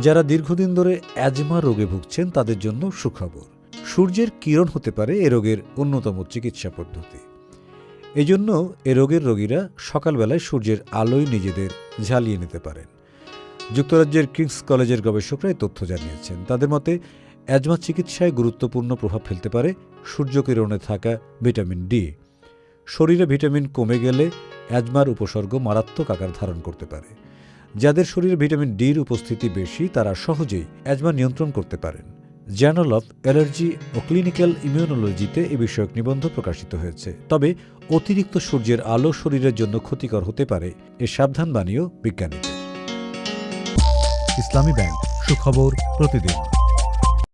যারা দীর্ঘদিন ধরে অ্যাজমা রোগে ভুগছেন, তাদের জন্য সুখবর। সূর্যের কিরণ হতে পারে এ রোগের অন্যতম চিকিৎসা পদ্ধতি। এজন্য এ রোগের রোগীরা সকালবেলায় সূর্যের আলোয় নিজেদের ঝালিয়ে নিতে পারেন। যুক্তরাজ্যের কিংস কলেজের গবেষকরা এই তথ্য জানিয়েছেন। তাদের মতে, অ্যাজমা চিকিৎসায় গুরুত্বপূর্ণ প্রভাব ফেলতে পারে সূর্যকিরণে থাকা ভিটামিন ডি। শরীরে ভিটামিন কমে গেলে অ্যাজমার উপসর্গ মারাত্মক আকার ধারণ করতে পারে। যাদের শরীরে ভিটামিন ডির উপস্থিতি বেশি, তারা সহজেই অ্যাজমা নিয়ন্ত্রণ করতে পারেন। জার্নাল অফ অ্যালার্জি ও ক্লিনিক্যাল ইমিউনোলজিতে এ বিষয়ক নিবন্ধ প্রকাশিত হয়েছে। তবে অতিরিক্ত সূর্যের আলো শরীরের জন্য ক্ষতিকর হতে পারে, এ সাবধান বাণীও বিজ্ঞানীদের। ইসলামী ব্যাংক, সুখবর প্রতিদিন।